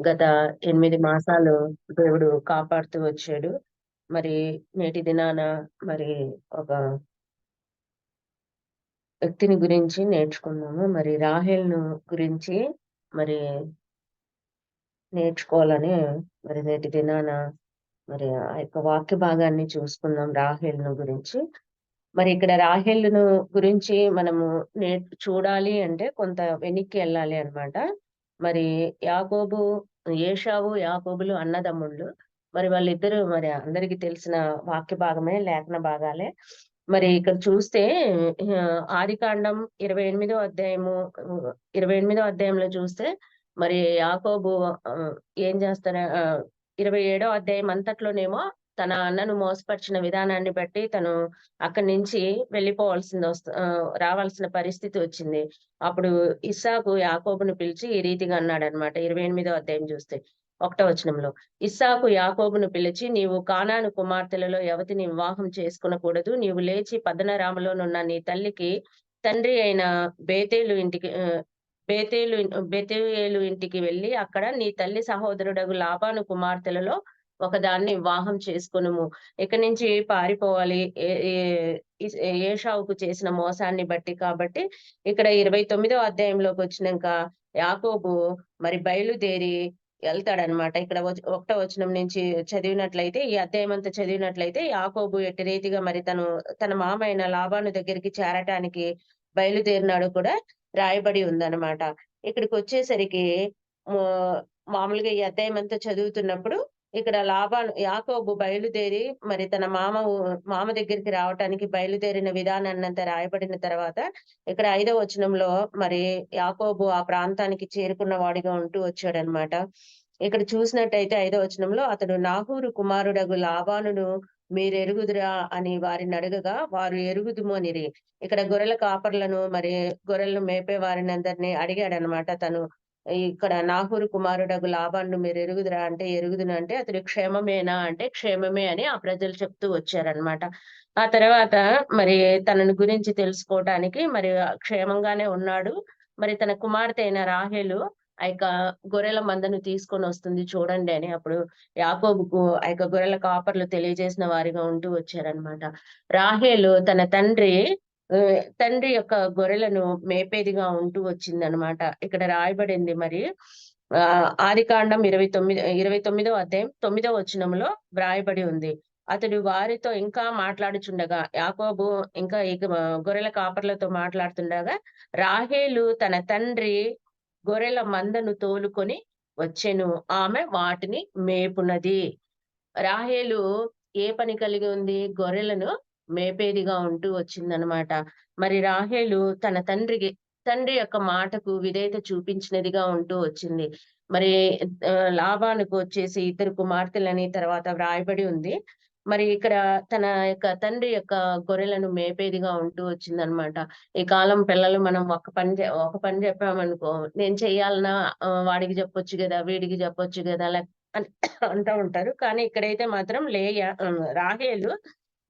గత ఎనిమిది మాసాలు దేవుడు కాపాడుతూ వచ్చాడు. మరి నేటి దినాన మరి ఒక వ్యక్తిని గురించి నేర్చుకున్నాము. మరి రాహేల్ను గురించి మరి నేర్చుకోవాలని మరి నేటి దినాన మరి ఆ యొక్క వాక్య భాగాన్ని చూసుకుందాం రాహేల్ను గురించి. మరి ఇక్కడ రాహేలును గురించి మనము నే చూడాలి అంటే కొంత వెనక్కి వెళ్ళాలి అన్నమాట. మరి యాకోబు ఏషావు యాకోబులు అన్నదమ్ముళ్ళు. మరి వాళ్ళిద్దరు మరి అందరికి తెలిసిన వాక్య భాగమే లేఖన భాగాలే. మరి ఇక్కడ చూస్తే ఆదికాండం ఇరవై ఎనిమిదో అధ్యాయము ఇరవై ఎనిమిదో అధ్యాయంలో చూస్తే మరి యాకోబు ఏం చేస్తారా ఇరవై ఏడో అధ్యాయం అంతట్లోనేమో తన అన్నను మోసపరిచిన విధానాన్ని బట్టి తను అక్కడి నుంచి వెళ్ళిపోవాల్సింది వస్తు రావాల్సిన పరిస్థితి వచ్చింది. అప్పుడు ఇస్సాకు యాకోబును పిలిచి ఈ రీతిగా అన్నాడు అనమాట ఇరవై ఎనిమిదో అధ్యాయం చూస్తే ఒకటో వచనంలో ఇస్సాకు యాకోబును పిలిచి నీవు కానాను కుమార్తెలలో యవతిని వివాహం చేసుకునకూడదు. నీవు లేచి పదనరామలోనున్న నీ తల్లికి తండ్రి అయిన బేతేలు ఇంటికి బేతేలు బేతేలు ఇంటికి వెళ్ళి అక్కడ నీ తల్లి సహోదరుడగు లాభాను కుమార్తెలలో ఒకదాన్ని వివాహం చేసుకునుము. ఇక్కడి నుంచి పారిపోవాలి? ఏషావుకు చేసిన మోసాన్ని బట్టి కాబట్టి ఇక్కడ ఇరవై తొమ్మిదో అధ్యాయంలోకి వచ్చినాక యాకోబు మరి బయలుదేరి వెళ్తాడనమాట ఇక్కడ ఒకటో వచనం నుంచి చదివినట్లయితే ఈ అధ్యాయం అంతా చదివినట్లయితే యాకోబు ఎట్టి రీతిగా మరి తను తన మామైన లాభాను దగ్గరికి చేరటానికి బయలుదేరినాడు కూడా రాయబడి ఉందన్నమాట. ఇక్కడికి వచ్చేసరికి మామూలుగా ఈ అధ్యాయం అంతా చదువుతున్నప్పుడు ఇక్కడ లాభాను యాకోబు బయలుదేరి మరి తన మామ మామ దగ్గరికి రావటానికి బయలుదేరిన విధానాన్నంత రాయబడిన తర్వాత ఇక్కడ ఐదవ వచనంలో మరి యాకోబు ఆ ప్రాంతానికి చేరుకున్న వాడిగా ఉంటూ వచ్చాడనమాట. ఇక్కడ చూసినట్టయితే ఐదవ వచనంలో అతడు నాహూరు కుమారుడగు లాభానును మీరు ఎరుగుదురా అని వారిని అడగగా వారు ఎరుగుదుము అనిరి ఇక్కడ గొర్రెల కాపర్లను మరి గొర్రెలను మేపే వారిని అందరినీ అడిగాడనమాట తను. ఇక్కడ నాహూరు కుమారుడగు లాభాన్ని మీరు ఎరుగుదురా అంటే ఎరుగుదును అంటే అతడు క్షేమమేనా అంటే క్షేమమే అని ఆ ప్రజలు చెప్తూ వచ్చారనమాట ఆ తర్వాత మరి తనని గురించి తెలుసుకోవటానికి మరి క్షేమంగానే ఉన్నాడు. మరి తన కుమార్తె అయిన రాహేలు ఆ యొక్క గొర్రెల మందను తీసుకొని వస్తుంది చూడండి అని అప్పుడు యాకోబుకు ఆ యొక్క గొర్రెల కాపర్లు తెలియజేసిన వారిగా ఉంటూ వచ్చారనమాట రాహేలు తన తండ్రి తండ్రి యొక్క గొర్రెలను మేపేదిగా ఉంటూ వచ్చింది అనమాట ఇక్కడ రాయబడింది మరి ఆ ఆది కాండం ఇరవై తొమ్మిది ఇరవై తొమ్మిదో అధ్యాయం తొమ్మిదో వచనంలో వ్రాయబడి ఉంది. అతడు వారితో ఇంకా మాట్లాడుచుండగా యాకోబు ఇంకా గొర్రెల కాపర్లతో మాట్లాడుతుండగా రాహేలు తన తండ్రి గొర్రెల మందను తోలుకొని వచ్చెను. ఆమె వాటిని మేపునది. రాహేలు ఏ పని కలిగి ఉంది? గొర్రెలను మేపేదిగా ఉంటూ వచ్చిందనమాట. మరి రాహేలు తన తండ్రికి తండ్రి యొక్క మాటకు విధేయత చూపించినదిగా ఉంటూ వచ్చింది. మరి లాభానికి వచ్చేసి ఇద్దరు కుమార్తెలని తర్వాత వ్రాయబడి ఉంది. మరి ఇక్కడ తన యొక్క తండ్రి యొక్క గొర్రెలను మేపేదిగా ఉంటూ వచ్చిందనమాట. ఈ కాలం పిల్లలు మనం ఒక పని ఒక పని చెప్పామనుకో నేను చెయ్యాలన్నా వాడికి చెప్పొచ్చు కదా వీడికి చెప్పొచ్చు కదా అని అంటూ ఉంటారు. కానీ ఇక్కడైతే మాత్రం లేయ రాహేలు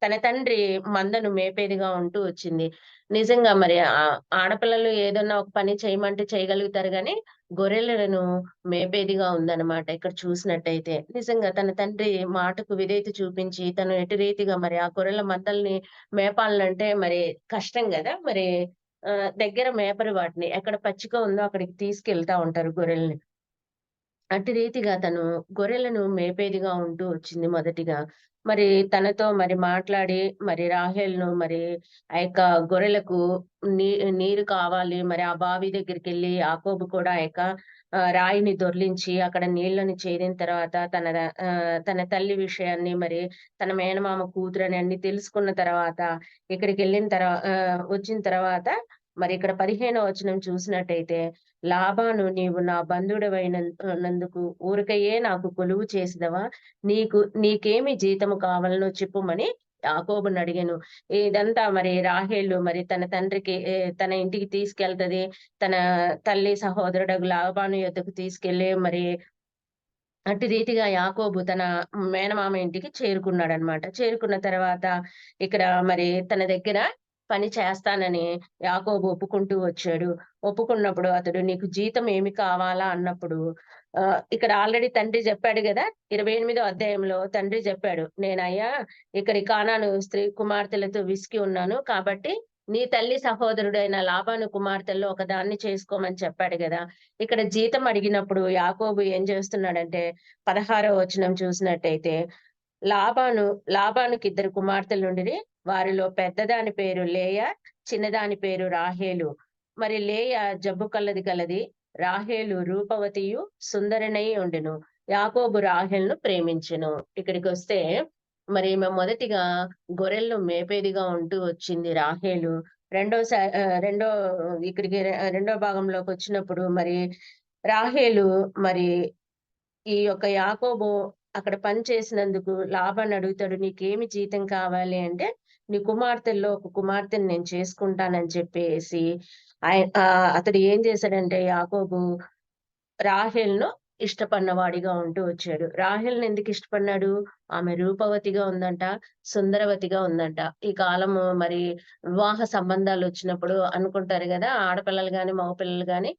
తన తండ్రి మందను మేపేదిగా ఉంటూ వచ్చింది. నిజంగా మరి ఆడపిల్లలు ఏదన్నా ఒక పని చేయమంటే చేయగలుగుతారు కానీ గొర్రెలను మేపేదిగా ఉందన్నమాట ఇక్కడ చూసినట్టయితే. నిజంగా తన తండ్రి మాటకు విధేయత చూపించి తను ఎటు రీతిగా మరి ఆ గొర్రెల మందల్ని మేపాలంటే మరి కష్టం కదా. మరి దగ్గర మేపరు వాటిని. ఎక్కడ పచ్చిక ఉందో అక్కడికి తీసుకెళ్తా ఉంటారు గొర్రెల్ని. అటు రీతిగా తను గొర్రెలను మేపేదిగా ఉంటూ వచ్చింది మొదటిగా. మరి తనతో మరి మాట్లాడి మరి రాహేల్ను మరి ఆ యొక్క గొర్రెలకు నీ నీరు కావాలి. మరి ఆ బావి దగ్గరికి వెళ్ళి ఆకోబు కూడా ఆ యొక్క రాయిని దొర్లించి అక్కడ నీళ్ళను చేరిన తర్వాత తన తన తల్లి విషయాన్ని మరి తన మేనమామ కూతురని అన్ని తెలుసుకున్న తర్వాత ఇక్కడికి వెళ్ళిన తర్వాత వచ్చిన తర్వాత మరి ఇక్కడ పదిహేనో వచనం చూసినట్టయితే లాభాను నీవు నా బంధుడవైనందుకు ఊరికయే నాకు కొలువు చేసిదవా నీకు నీకేమి జీతము కావాలనో చెప్పుమని యాకోబుని అడిగాను. ఇదంతా మరి రాహేళ్ళు మరి తన తండ్రికి తన ఇంటికి తీసుకెళ్తది. తన తల్లి సహోదరుడు లాభాను యొద్దకు తీసుకెళ్ళి మరి అటు రీతిగా యాకోబు తన మేనమామ ఇంటికి చేరుకున్నాడు అనమాట చేరుకున్న తర్వాత ఇక్కడ మరి తన దగ్గర పని చేస్తానని యాకోబు ఒప్పుకుంటూ వచ్చాడు ఒప్పుకున్నప్పుడు అతడు నీకు జీతం ఏమి కావాలా అన్నప్పుడు ఇక్కడ ఆల్రెడీ తండ్రి చెప్పాడు కదా ఇరవై ఎనిమిదో అధ్యాయంలో తండ్రి చెప్పాడు. "నేనయ్యా ఇక్కడి కానాను స్త్రీ కుమార్తెలతో విసికి ఉన్నాను. కాబట్టి నీ తల్లి సహోదరుడైన లాభాను కుమార్తెల్లో ఒకదాన్ని చేసుకోమని" చెప్పాడు కదా ఇక్కడ జీతం అడిగినప్పుడు యాకోబు ఏం చేస్తున్నాడంటే 16వ వచనం చూసినట్టయితే లాబాను లాబానుకి ఇద్దరు కుమార్తెలుండి వారిలో పెద్దదాని పేరు లేయా, చిన్నదాని పేరు రాహేలు. మరి లేయా జబ్బు కలది కలది. రాహేలు రూపవతియు సుందరనై ఉండెను. యాకోబు రాహేలును ప్రేమించెను. ఇక్కడికొస్తే మరి ఈమె మొదటిగా గొర్రెలను మేపేదిగా ఉంటూ వచ్చింది రాహేలు. రెండో రెండో ఇక్కడికి రెండో భాగంలోకి వచ్చినప్పుడు మరి రాహేలు మరి ఈ యొక్క యాకోబు అక్కడ పని చేసినందుకు లాభాన్ని అడుగుతాడు. "నీకేమి జీతం కావాలి?" అంటే, "నీ కుమార్తెల్లో ఒక కుమార్తెని నేను చేసుకుంటానని" చెప్పేసి ఆయ అతడు ఏం చేశాడంటే యాకోబు రాహేలును ఇష్టపడినవాడిగా ఉంటూ వచ్చాడు. రాహేల్ని ఎందుకు ఇష్టపడినాడు? ఆమె రూపవతిగా ఉందంట, సుందరవతిగా ఉందంట. ఈ కాలము మరి వివాహ సంబంధాలు వచ్చినప్పుడు అనుకుంటారు కదా ఆడపిల్లలు గాని, మగపిల్లలు గాని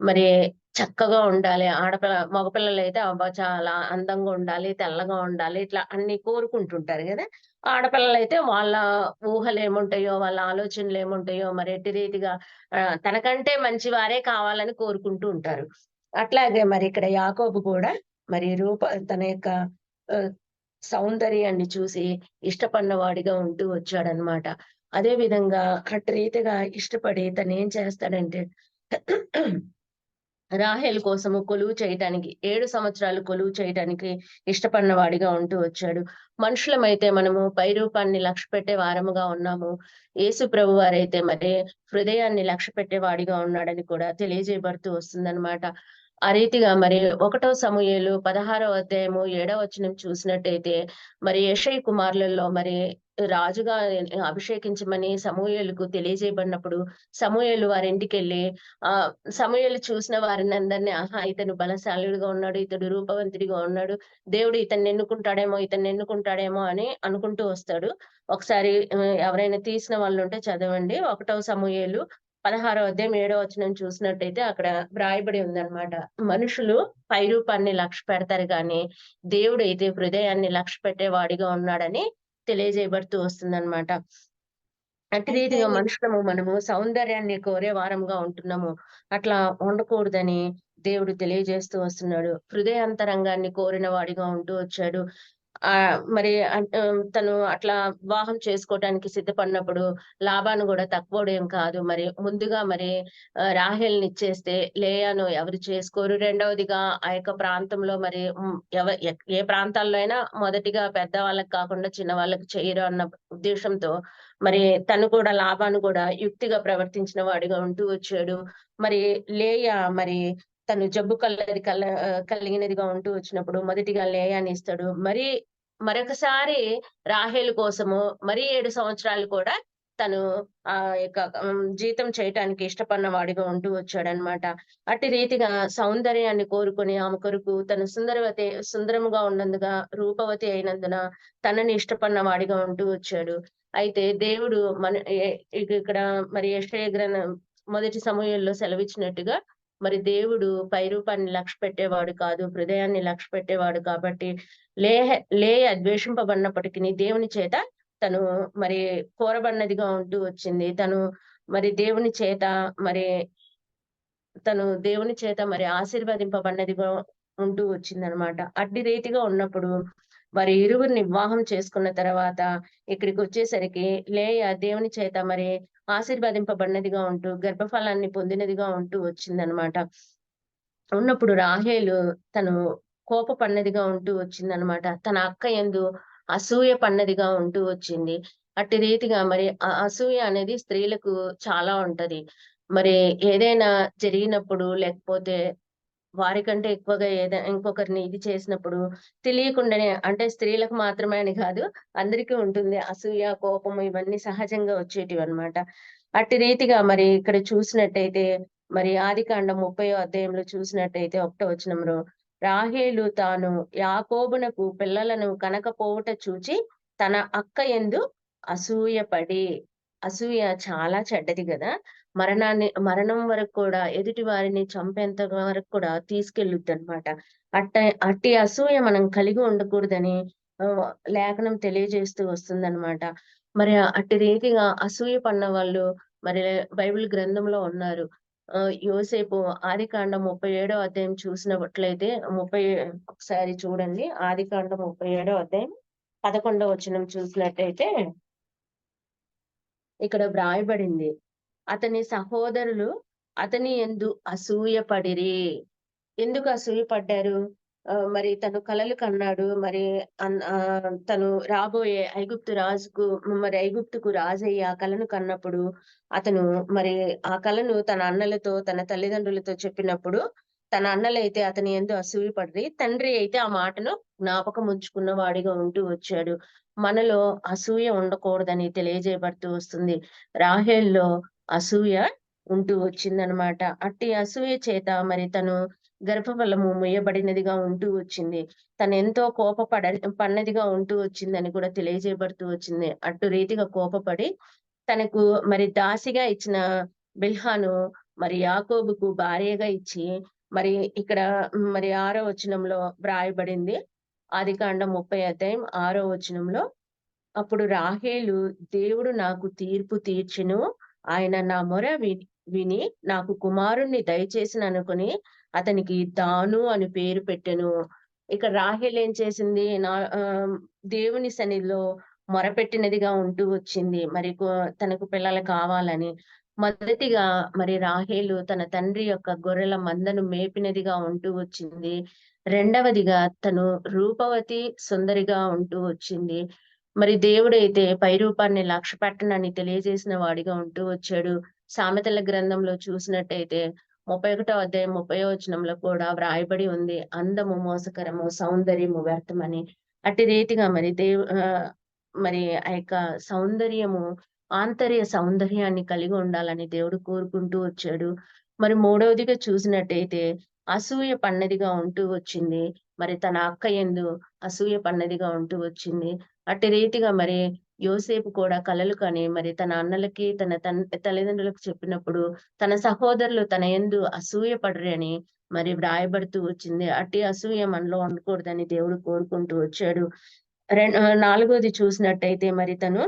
మరి చక్కగా ఉండాలి. ఆడపిల్ల మగపిల్లలైతే అబ్బా! చాలా అందంగా ఉండాలి, తెల్లగా ఉండాలి. ఇట్లా అన్ని కోరుకుంటుంటారు కదా ఆడపిల్లలు అయితే వాళ్ళ ఊహలేముంటాయో, వాళ్ళ ఆలోచనలు ఏముంటాయో మరి ఎట్టి రీతిగా తనకంటే మంచి వారే కావాలని కోరుకుంటూ ఉంటారు. అట్లాగే మరి ఇక్కడ యాకోబు కూడా మరి రూప తన యొక్క సౌందర్యాన్ని చూసి ఇష్టపడినవాడిగా ఉంటూ వచ్చాడనమాట. అదే విధంగా అటు రీతిగా ఇష్టపడి తను ఏం చేస్తాడంటే రాహెల్ కోసము కొలువు చేయటానికి ఏడు సంవత్సరాలు కొలువు చేయటానికి ఇష్టపడిన వాడిగా ఉంటూ వచ్చాడు. మనుషులమైతే మనము పైరూపాన్ని లక్ష్యపెట్టే వారముగా ఉన్నాము. యేసు ప్రభువారైతే మరి హృదయాన్ని లక్ష్యపెట్టే వాడిగా ఉన్నాడని కూడా తెలియజేయబడుతూ వస్తుందన్నమాట ఆ రీతిగా మరి ఒకటో సమూహలు పదహారో అధ్యాయము 7వ వచనం చూసినట్టయితే మరి యషయ్ కుమారులలో మరి రాజుగా అభిషేకించమని సమూహలకు తెలియజేయబడినప్పుడు సమూయేలు వారింటికెళ్ళి ఆ సమూహలు చూసిన వారిని అందరినీ ఆహా! ఇతను బలశాలుడిగా ఉన్నాడు. ఇతడు రూపవంతుడిగా ఉన్నాడు. దేవుడు ఇతన్ని ఎన్నుకుంటాడేమో, ఇతన్ని ఎన్నుకుంటాడేమో అని అనుకుంటూ వస్తాడు. ఒకసారి ఎవరైనా తీసిన వాళ్ళు ఉంటే చదవండి. ఒకటవ సమూహలు 16వ అధ్యాయం 7వ వచనం చూసినట్టయితే అక్కడ వ్రాయబడి ఉందన్నమాట. మనుషులు పైరూపాన్ని లక్ష్య పెడతారు గానీ, దేవుడైతే హృదయాన్ని లక్ష్యపెట్టే వాడిగా ఉన్నాడని తెలియజేయబడుతూ వస్తుందన్నమాట. అట్టి అయితే రీతిగా మనుషులము మనము సౌందర్యాన్ని కోరే వారముగా ఉంటున్నాము. అట్లా ఉండకూడదని దేవుడు తెలియజేస్తూ వస్తున్నాడు. హృదయాంతరంగాన్ని కోరిన వాడిగా ఉంటూ వచ్చాడు. ఆ మరి తను అట్లా వివాహం చేసుకోవటానికి సిద్ధపడినప్పుడు లాబాను కూడా తక్కువడేం కాదు. మరి ముందుగా మరి ఆహ్, రాహేలునిచ్చేస్తే లేయాను ఎవరు చేసుకోరు. రెండవదిగా ఆ యొక్క ప్రాంతంలో మరి ఎవ ఏ ప్రాంతాల్లో అయినా మొదటిగా పెద్ద వాళ్ళకి కాకుండా చిన్నవాళ్ళకి చేయరు అన్న ఉద్దేశంతో మరి తను కూడా లాభాన్ని కూడా యుక్తిగా ప్రవర్తించిన వాడిగా ఉంటూ వచ్చాడు. మరి లేయా మరి తను జబ్బు కలది కల కలిగినదిగా ఉంటూ వచ్చినప్పుడు మొదటిగా లేయాని ఇస్తాడు. మరి మరొకసారి రాహేలు కోసము మరి ఏడు సంవత్సరాలు కూడా తను ఆ యొక్క జీతం చేయటానికి ఇష్టపడిన వాడిగా ఉంటూ వచ్చాడనమాట. అట్టి రీతిగా సౌందర్యాన్ని కోరుకొని ఆమె కొరకు తను సుందరవతి సుందరముగా ఉన్నందుగా రూపవతి అయినందున తనని ఇష్టపడిన వాడిగా ఉంటూ వచ్చాడు. అయితే దేవుడు మన ఇక్కడ మరి యెషయా మొదటి సమయంలో సెలవిచ్చినట్టుగా మరి దేవుడు పైరూపాన్ని లక్ష్యపెట్టేవాడు కాదు. హృదయాన్ని లక్ష్యపెట్టేవాడు కాబట్టి లేహ లేయ ద్వేషింపబడినప్పటికీ దేవుని చేత తను మరి కోరబడినదిగా ఉంటూ వచ్చింది. తను మరి దేవుని చేత మరి తను దేవుని చేత మరి ఆశీర్వదింపబడినదిగా ఉంటూ వచ్చింది అన్నమాట అట్టి రీతిగా ఉన్నప్పుడు మరి ఇరువురిని వివాహం చేసుకున్న తర్వాత ఇక్కడికి వచ్చేసరికి లేయ దేవుని చేత మరి ఆశీర్వదింపబడినదిగా ఉంటూ గర్భఫలాన్ని పొందినదిగా ఉంటూ వచ్చిందనమాట. ఉన్నప్పుడు రాహేలు తను కోప పడినదిగా ఉంటూ వచ్చిందనమాట. తన అక్క యందు అసూయ పడినదిగా ఉంటూ వచ్చింది. అట్టి రీతిగా మరి అసూయ అనేది స్త్రీలకు చాలా ఉంటది. మరి ఏదైనా జరిగినప్పుడు లేకపోతే వారికంటే ఎక్కువగా ఏదైనా ఇంకొకరిని ఇది చేసినప్పుడు తెలియకుండానే అంటే స్త్రీలకు మాత్రమే అని కాదు అందరికీ ఉంటుంది. అసూయ, కోపం ఇవన్నీ సహజంగా వచ్చేటివి అనమాట అట్టి రీతిగా మరి ఇక్కడ చూసినట్టయితే మరి ఆదికాండం 30వ అధ్యాయంలో చూసినట్టయితే ఒకటో వచనంలో రాహేలు తాను యాకోబునకు పిల్లలను కనకపోవుట చూచి తన అక్క యందు అసూయపడి అసూయ చాలా చెడ్డది కదా మరణాన్ని మరణం వరకు కూడా ఎదుటి వారిని చంపేంత వరకు కూడా తీసుకెళ్ళుద్దనమాట. అట్ట అట్టి అసూయ మనం కలిగి ఉండకూడదని లేఖనం తెలియజేస్తూ వస్తుందన్నమాట మరి అట్టి రీతిగా అసూయ పడిన వాళ్ళు మరి బైబిల్ గ్రంథంలో ఉన్నారు. ఆహ్, యోసేపు ఆదికాండం 37 అధ్యాయం చూసినట్లయితే 30 ఒకసారి చూడండి. ఆదికాండం 37 అధ్యాయం 11 వచనం చూసినట్టయితే ఇక్కడ వ్రాయబడింది. అతని సహోదరులు అతని ఎందు అసూయపడిరి. ఎందుకు అసూయపడ్డారు? మరి తను కలలు కన్నాడు. మరి అన్ తను రాబోయే ఐగుప్తు రాజుకు మరి ఐగుప్తుకు రాజయ్యి ఆ కలను కన్నప్పుడు అతను మరి ఆ కలను తన అన్నలతో, తన తల్లిదండ్రులతో చెప్పినప్పుడు తన అన్నలైతే అతని ఎందు అసూయపడి తండ్రి అయితే ఆ మాటను జ్ఞాపకం ఉంచుకున్న వాడిగా ఉంటూ వచ్చాడు. మనలో అసూయ ఉండకూడదని తెలియజేయబడుతూ వస్తుంది. రాహేల్లో అసూయ ఉంటూ వచ్చిందనమాట. అట్టి అసూయ చేత మరి తను గర్భఫలము ముయ్యబడినదిగా ఉంటూ వచ్చింది. తనెంతో కోపపడ పన్నదిగా ఉంటూ వచ్చిందని కూడా తెలియజేయబడుతూ వచ్చింది. అటు రీతిగా కోపపడి తనకు మరి దాసిగా ఇచ్చిన బిల్హాను మరి యాకోబుకు భార్యగా ఇచ్చి మరి ఇక్కడ మరి ఆరో వచనంలో వ్రాయబడింది. ఆది కాండం ముప్పై అధ్యాయం ఆరో వచనంలో అప్పుడు రాహేలు దేవుడు నాకు తీర్పు తీర్చును ఆయన నా మొర వి విని నాకు కుమారుణ్ణి దయచేసిననుకుని అతనికి దాను అని పేరు పెట్టెను. ఇక రాహేల్ ఏం చేసింది? నా దేవుని సన్నిధిలో మొరపెట్టినదిగా ఉంటూ వచ్చింది. మరి తనకు పిల్లలు కావాలని. మొదటిగా మరి రాహేలు తన తండ్రి యొక్క గొర్రెల మందను మేపినదిగా ఉంటూ వచ్చింది. రెండవదిగా తను రూపవతి, సుందరిగా ఉంటూ వచ్చింది. మరి దేవుడైతే పైరూపాన్ని లక్ష్యపెట్టనని తెలియజేసిన వాడిగా ఉంటూ వచ్చాడు. సామెతల గ్రంథంలో చూసినట్టయితే 31 అధ్యాయం 30 వచనంలో కూడా వ్రాయబడి ఉంది. అందము మోసకరము, సౌందర్యము వ్యర్థమని. అట్టి రీతిగా మరి దేవు మరి ఆ యొక్క సౌందర్యము ఆంతర్య సౌందర్యాన్ని కలిగి ఉండాలని దేవుడు కోరుకుంటూ వచ్చాడు. మరి మూడవదిగా చూసినట్టయితే అసూయ పన్నదిగా ఉంటూ వచ్చింది. మరి తన అక్క ఎందు అసూయ పన్నదిగా ఉంటూ వచ్చింది. అట్టి రీతిగా మరి యోసేపు కూడా కలలు కానీ మరి తన అన్నలకి, తన తల్లిదండ్రులకు చెప్పినప్పుడు తన సహోదరులు తన ఎందు అసూయ పడరని మరి వ్రాయబడుతూ వచ్చింది. అట్టి అసూయ మనలో ఉండకూడదని దేవుడు కోరుకుంటూ వచ్చాడు. రెం నాలుగోది చూసినట్టయితే మరి తను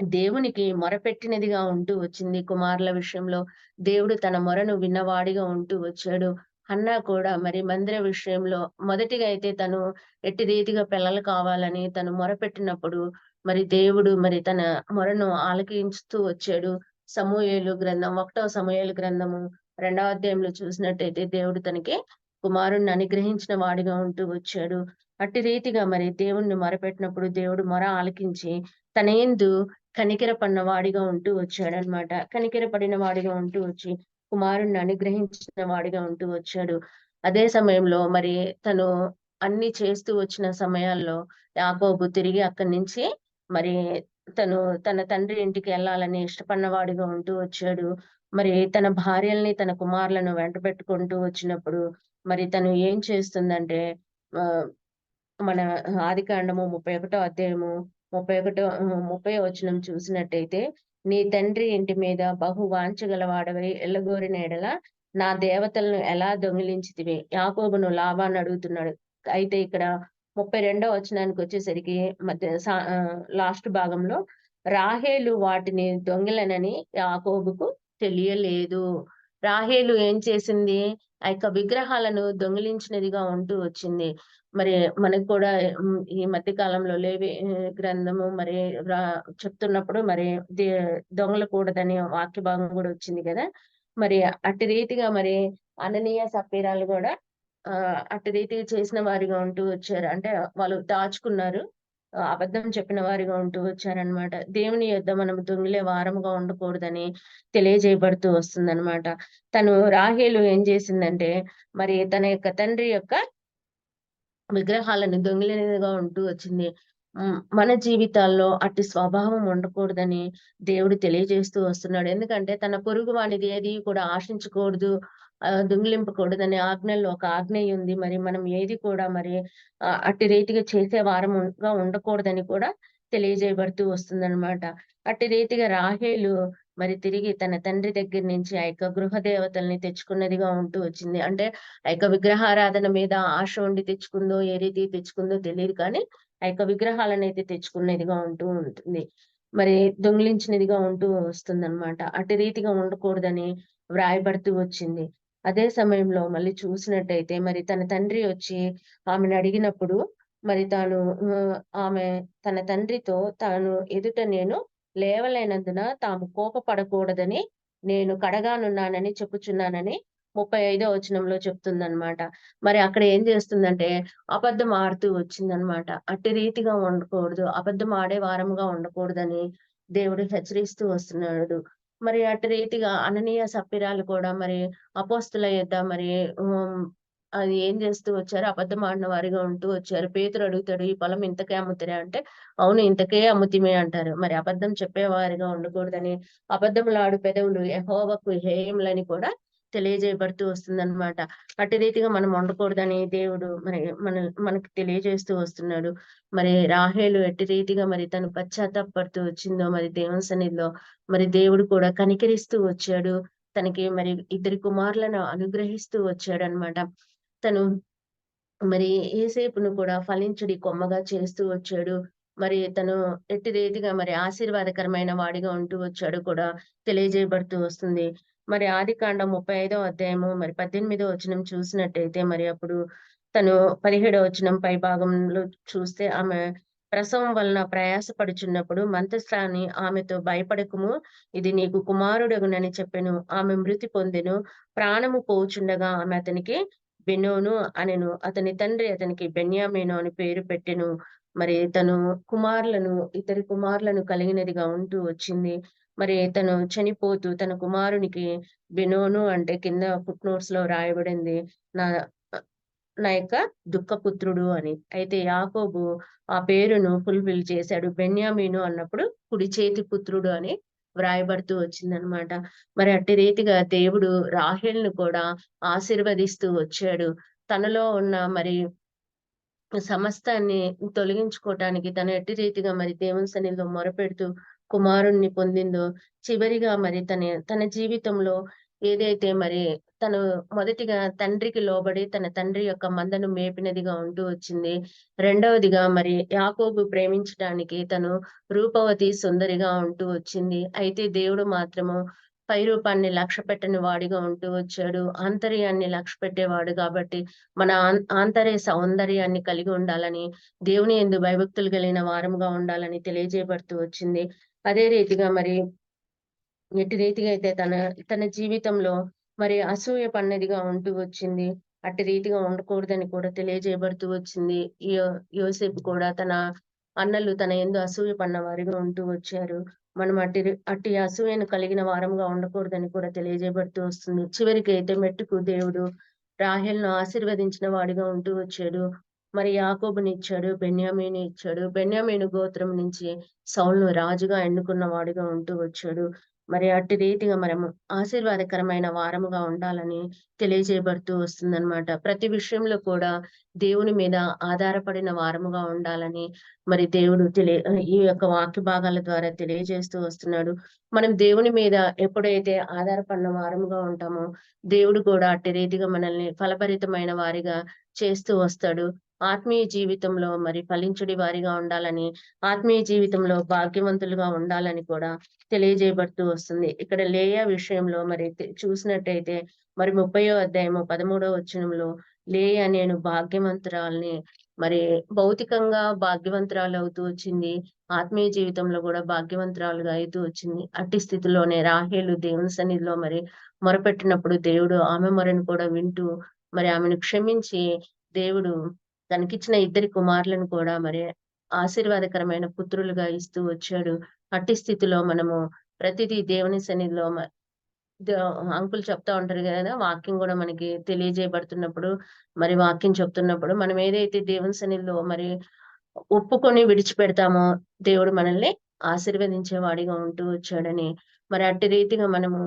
దేవునికి మొరపెట్టినదిగా ఉంటూ వచ్చింది. కుమారుల విషయంలో దేవుడు తన మొరను విన్నవాడిగా ఉంటూ వచ్చాడు. అన్నా కూడా మరి మందిర విషయంలో మొదటిగా అయితే తను ఎట్టి రీతిగా పిల్లలు కావాలని తను మొరపెట్టినప్పుడు మరి దేవుడు మరి తన మొరను ఆలకించుతూ వచ్చాడు. సమూయేలు గ్రంథం ఒకటవ సమూయేలు గ్రంథము రెండవ అధ్యాయంలో చూసినట్టయితే దేవుడు తనకి కుమారుణ్ణి అనుగ్రహించిన వాడిగా ఉంటూ వచ్చాడు. అట్టి రీతిగా మరి దేవుణ్ణి మొరపెట్టినప్పుడు దేవుడు మొర ఆలకించి తన యందు కనికరపడిన వాడిగా ఉంటూ వచ్చాడనమాట. కనికరపడిన వాడిగా ఉంటూ వచ్చి కుమారుణ్ణి అనుగ్రహించిన వాడిగా ఉంటూ వచ్చాడు. అదే సమయంలో మరి తను అన్ని చేస్తూ వచ్చిన సమయాల్లో యాకోబు తిరిగి అక్కడి నుంచి మరి తను తన తండ్రి ఇంటికి వెళ్ళాలని ఇష్టపడిన వాడిగా ఉంటూ వచ్చాడు. మరి తన భార్యల్ని, తన కుమారులను వెంట పెట్టుకుంటూ వచ్చినప్పుడు మరి తను ఏం చేస్తుందంటే ఆహ్, మన ఆదికాండము 31 అధ్యాయము ముప్పై ఒకటో ముప్పై వచనం చూసినట్టయితే నీ తండ్రి ఇంటి మీద బహు వాంచగలవాడవై ఎల్లగోరిన ఎడల నా దేవతలను ఎలా దొంగిలించితివి? యాకోబును లాభాన్ని అడుగుతున్నాడు. అయితే ఇక్కడ 32 వచనానికి వచ్చేసరికి మధ్య సా లాస్ట్ భాగంలో రాహేలు వాటిని దొంగిలనని యాకోబుకు తెలియలేదు. రాహేలు ఏం చేసింది? ఆ యొక్క విగ్రహాలను దొంగిలించినదిగా ఉంటూ వచ్చింది. మరి మనకు కూడా ఈ మధ్య కాలంలో లేవి గ్రంథము మరి రా చెప్తున్నప్పుడు మరి దే దొంగలకూడదని వాక్య భాగం కూడా వచ్చింది కదా మరి అట్టి రీతిగా మరి అననీయ, సపీరాలు కూడా ఆహ్, అట్టి రీతిగా చేసిన వారిగా ఉంటూ వచ్చారు. అంటే వాళ్ళు దాచుకున్నారు. అబద్ధం చెప్పిన వారిగా ఉంటూ వచ్చారనమాట. దేవుని యొద్ద మనం దొంగిలే వారముగా ఉండకూడదని తెలియజేయబడుతూ వస్తుందనమాట. తను రాహేలు ఏం చేసిందంటే మరి తన యొక్క తండ్రి యొక్క విగ్రహాలను దొంగిలినదిగా ఉంటూ వచ్చింది. మన జీవితాల్లో అట్టి స్వభావం ఉండకూడదని దేవుడు తెలియజేస్తూ వస్తున్నాడు. ఎందుకంటే తన పొరుగు వాడిది ఏది కూడా ఆశించకూడదు. ఆహ్, దొంగిలింపకూడదనే ఆజ్ఞల్లో ఒక ఆజ్ఞ ఉంది. మరి మనం ఏది కూడా మరి అట్టి రీతిగా చేసే వారముగా ఉండకూడదని కూడా తెలియజేయబడుతూ వస్తుందన్నమాట అట్టి రీతిగా రాహేలు మరి తిరిగి తన తండ్రి దగ్గర నుంచి ఆ యొక్క గృహ దేవతల్ని తెచ్చుకున్నదిగా ఉంటూ వచ్చింది. అంటే ఆ యొక్క విగ్రహారాధన మీద ఆశ ఉండి తెచ్చుకుందో, ఏ రీతి తెచ్చుకుందో తెలియదు కానీ, ఆ యొక్క విగ్రహాలనైతే తెచ్చుకునేదిగా ఉంటూ ఉంటుంది. మరి దొంగిలించినదిగా ఉంటూ వస్తుందన్నమాట. అటు రీతిగా ఉండకూడదని వ్రాయబడుతూ వచ్చింది. అదే సమయంలో మళ్ళీ చూసినట్టయితే మరి తన తండ్రి వచ్చి ఆమెను అడిగినప్పుడు మరి తాను ఆమె తన తండ్రితో తాను ఎదుట నేను లేవలేనందున తాము కోపపడకూడదని నేను కడగానున్నానని చెప్పుచున్నానని 35 వచనంలో చెప్తుందనమాట. మరి అక్కడ ఏం చేస్తుందంటే అబద్ధం ఆడుతూ వచ్చిందనమాట. అట్టి రీతిగా ఉండకూడదు. అబద్ధం ఆడే వారముగా ఉండకూడదని దేవుడు హెచ్చరిస్తూ వస్తున్నాడు. మరి అటు రీతిగా అననీయ సప్పిరాలు కూడా మరి అపోస్తుల యొక్క మరి అది ఏం చేస్తూ వచ్చారు? అబద్ధం ఆడిన వారిగా ఉంటూ వచ్చారు. పేతురు అడుగుతాడు, "ఈ పొలం ఇంతకే అమ్ముతిరా?" అంటే, "అవును ఇంతకే అమ్ముతిమే అంటారు. మరి అబద్ధం చెప్పేవారిగా ఉండకూడదని, అబద్ధములాడు పెదవులు యహోవకు హేయములని కూడా తెలియజేయబడుతూ వస్తుందన్నమాట. అట్టి రీతిగా మనం ఉండకూడదని దేవుడు మరి మన మనకి తెలియజేస్తూ వస్తున్నాడు. మరి రాహేలు ఎట్టి రీతిగా మరి తను పశ్చాత్తాపడుతూ వచ్చిందో మరి దేవుని సన్నిధిలో మరి దేవుడు కూడా కనికరిస్తూ వచ్చాడు. తనకి మరి ఇద్దరు కుమారులను అనుగ్రహిస్తూ వచ్చాడు అనమాట తను మరి ఏసేపును కూడా ఫలించుడి కొమ్మగా చేస్తూ వచ్చాడు. మరి తను ఎట్టి రీతిగా మరి ఆశీర్వాదకరమైన వాడిగా ఉంటూ వచ్చాడు కూడా తెలియజేయబడుతూ వస్తుంది. మరి ఆదికాండం 35వ అధ్యాయము మరి 18వ వచనం చూసినట్టయితే మరి అప్పుడు తను 17వ వచనం పై భాగంలో చూస్తే ఆమె ప్రసవం వలన ప్రయాసపడుచున్నప్పుడు మందస్థాని ఆమెతో భయపడకుము ఇది నీకు కుమారుడగునని చెప్పెను. ఆమె మృతి పొందెను. ప్రాణము పోచుండగా ఆమె అతనికి బెనోను అనెను. అతని తండ్రి అతనికి బెన్యామేను అని పేరు పెట్టెను. మరి తను కుమారులను ఇతరి కుమారులను కలిగినదిగా ఉంటూ వచ్చింది. మరి తను చనిపోతూ తన కుమారునికి బెనోను అంటే కింద ఫుట్ నోట్స్లో రాయబడింది. నా నా యొక్క దుఃఖపుత్రుడు అని. అయితే యాకోబు ఆ పేరును ఫుల్‌ఫిల్ చేశాడు. బెన్యామీను అన్నప్పుడు కుడి చేతి పుత్రుడు అని వ్రాయబడుతూ వచ్చిందనమాట. మరి అట్టి రీతిగా దేవుడు రాహేలును కూడా ఆశీర్వదిస్తూ వచ్చాడు. తనలో ఉన్న మరి సమస్తాన్ని తొలగించుకోవటానికి తను ఎట్టి రీతిగా మరి దేవుని సన్నిధిలో మొరపెడుతూ కుమారుణ్ణి పొందిందో, చివరిగా మరి తన తన జీవితంలో ఏదైతే మరి తను మొదటిగా తండ్రికి లోబడి తన తండ్రి యొక్క మందను మేపినదిగా ఉంటూ వచ్చింది. రెండవదిగా మరి యాకోబు ప్రేమించడానికి తను రూపవతి, సుందరిగా ఉంటూ వచ్చింది. అయితే దేవుడు మాత్రము పై రూపాన్ని లక్ష్యపెట్టని వాడిగా ఉంటూ వచ్చాడు. ఆంతర్యాన్ని లక్ష్యపెట్టేవాడు కాబట్టి మన ఆంతర్య సౌందర్యాన్ని కలిగి ఉండాలని, దేవుని ఎందు భయభక్తులు కలిగిన వారముగా ఉండాలని తెలియజేయబడుతూ వచ్చింది. అదే రీతిగా మరి ఎట్టి రీతిగా అయితే తన తన జీవితంలో మరి అసూయ పన్నదిగా ఉంటూ వచ్చింది. అట్టి రీతిగా ఉండకూడదని కూడా తెలియజేయబడుతూ వచ్చింది. యోసేపు కూడా తన అన్నలు తన ఎందు అసూయ పడిన వారిగా ఉంటూ వచ్చారు. మనం అట్టి అట్టి అసూయను కలిగిన వారంగా ఉండకూడదని కూడా తెలియజేయబడుతూ వస్తుంది. చివరికి అయితే మెట్టుకు దేవుడు రాహేలును ఆశీర్వదించిన వాడిగా ఉంటూ వచ్చాడు. మరి యాకోబుని ఇచ్చాడు. బెన్యామీని ఇచ్చాడు. బెన్యామీని గోత్రం నుంచి సౌల్ను రాజుగా ఎన్నుకున్న వాడిగా ఉంటూ వచ్చాడు. మరి అట్టి రీతిగా మనము ఆశీర్వాదకరమైన వారముగా ఉండాలని తెలియజేయబడుతూ వస్తుందన్నమాట. ప్రతి విషయంలో కూడా దేవుని మీద ఆధారపడిన వారముగా ఉండాలని మరి దేవుడు తెలియ ఈ యొక్క వాక్య భాగాల ద్వారా తెలియజేస్తూ వస్తున్నాడు. మనం దేవుని మీద ఎప్పుడైతే ఆధారపడిన వారముగా ఉంటామో, దేవుడు కూడా అట్టి రీతిగా మనల్ని ఫలభరితమైన వారిగా చేస్తూ వస్తాడు. ఆత్మీయ జీవితంలో మరి ఫలించుడి వారిగా ఉండాలని, ఆత్మీయ జీవితంలో భాగ్యవంతులుగా ఉండాలని కూడా తెలియజేయబడుతూ వస్తుంది. ఇక్కడ లేయా విషయంలో మరి చూసినట్టయితే మరి 30వ అధ్యాయము 13వ వచనంలో లేయా నేను భాగ్యవంతురాల్ని మరి భౌతికంగా భాగ్యవంతురాలు అవుతూ వచ్చింది. ఆత్మీయ జీవితంలో కూడా భాగ్యవంతురాలుగా అవుతూ వచ్చింది. అట్టి స్థితిలోనే రాహేలు దేవుని సన్నిధిలో మరి మొరపెట్టినప్పుడు దేవుడు ఆమె మొరను కూడా వింటూ మరి ఆమెను క్షమించి దేవుడు తనకిచ్చిన ఇద్దరి కుమారులను కూడా మరి ఆశీర్వాదకరమైన పుత్రులుగా ఇస్తూ వచ్చాడు. అట్టి స్థితిలో మనము ప్రతిదీ దేవుని సన్నిధిలో మ అంకుల్ చెప్తా ఉంటారు కదా వాక్యం కూడా మనకి తెలియజేయబడుతున్నప్పుడు, మరి వాక్యం చెప్తున్నప్పుడు మనం ఏదైతే దేవుని సన్నిధిలో మరి ఒప్పుకొని విడిచిపెడతామో, దేవుడు మనల్ని ఆశీర్వదించే వాడిగా ఉంటూ వచ్చాడని, మరి అట్టి రీతిగా మనము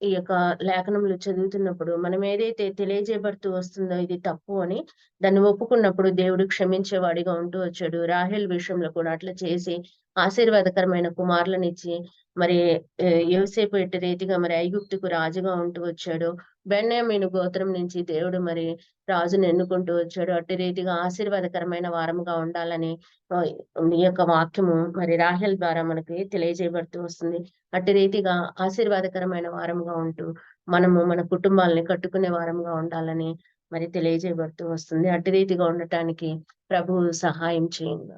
ఈ యొక్క లేఖనంలో చదువుతున్నప్పుడు మనం ఏదైతే తెలియజేయబడుతూ వస్తుందో ఇది తప్పు అని దాన్ని ఒప్పుకున్నప్పుడు దేవుడు క్షమించేవాడిగా ఉంటూ వచ్చాడు. రాహెల్ విషయంలో కూడా అట్లా చేసి ఆశీర్వాదకరమైన కుమారులనిచ్చి మరి ఆహ్, యోసేపు ఎట్టి రీతిగా మరి ఐగుప్తుకు రాజుగా ఉంటూ వచ్చాడు బెన్యామీను గోత్రం నుంచి దేవుడు మరి రాజుని ఎన్నుకుంటూ వచ్చాడు. అట్టి రీతిగా ఆశీర్వాదకరమైన వారముగా ఉండాలని ఈ యొక్క వాక్యము మరి రాహేల్ ద్వారా మనకి తెలియజేయబడుతూ వస్తుంది. అట్టి రీతిగా ఆశీర్వాదకరమైన వారముగా ఉంటూ, మనము మన కుటుంబాలని కట్టుకునే వారముగా ఉండాలని మరి తెలియజేయబడుతూ వస్తుంది. అట్టి రీతిగా ఉండటానికి ప్రభువు సహాయం చేయండి